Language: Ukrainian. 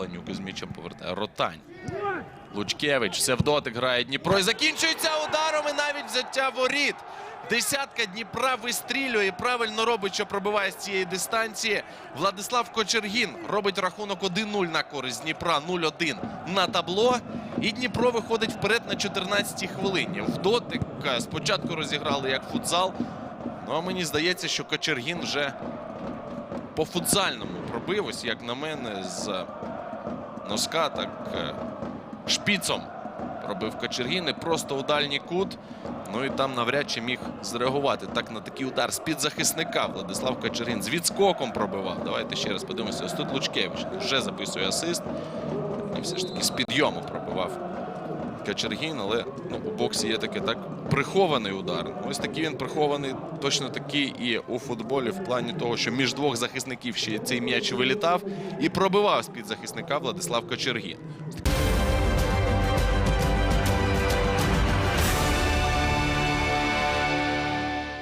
Баланюк із м'ячем повертає. Ротань. Лучкевич, в грає Дніпро. І закінчується ударом і навіть взяття воріт. Десятка Дніпра вистрілює і правильно робить, що пробиває з цієї дистанції. Владислав Кочергін робить рахунок 1-0 на користь Дніпра, 0-1 на табло. І Дніпро виходить вперед на 14-й хвилині. В дотик е, спочатку розіграли як футзал. Ну а мені здається, що Кочергін вже по футзальному пробив. Ось як на мене, з носка, так е, шпіцом пробив Кочергін і просто у дальній кут. Ну і там навряд чи міг зреагувати так на такий удар з-під захисника. Владислав Кочергін з відскоком пробивав. Давайте ще раз подивимося. Ось тут Лучкевич вже записує асист. І все ж таки з підйому пробивав Кочергін, але ну, у боксі є таке так прихований удар. Ось такий він прихований, точно такий і у футболі в плані того, що між двох захисників ще цей м'яч вилітав і пробивав з-під захисника Владислав Кочергін.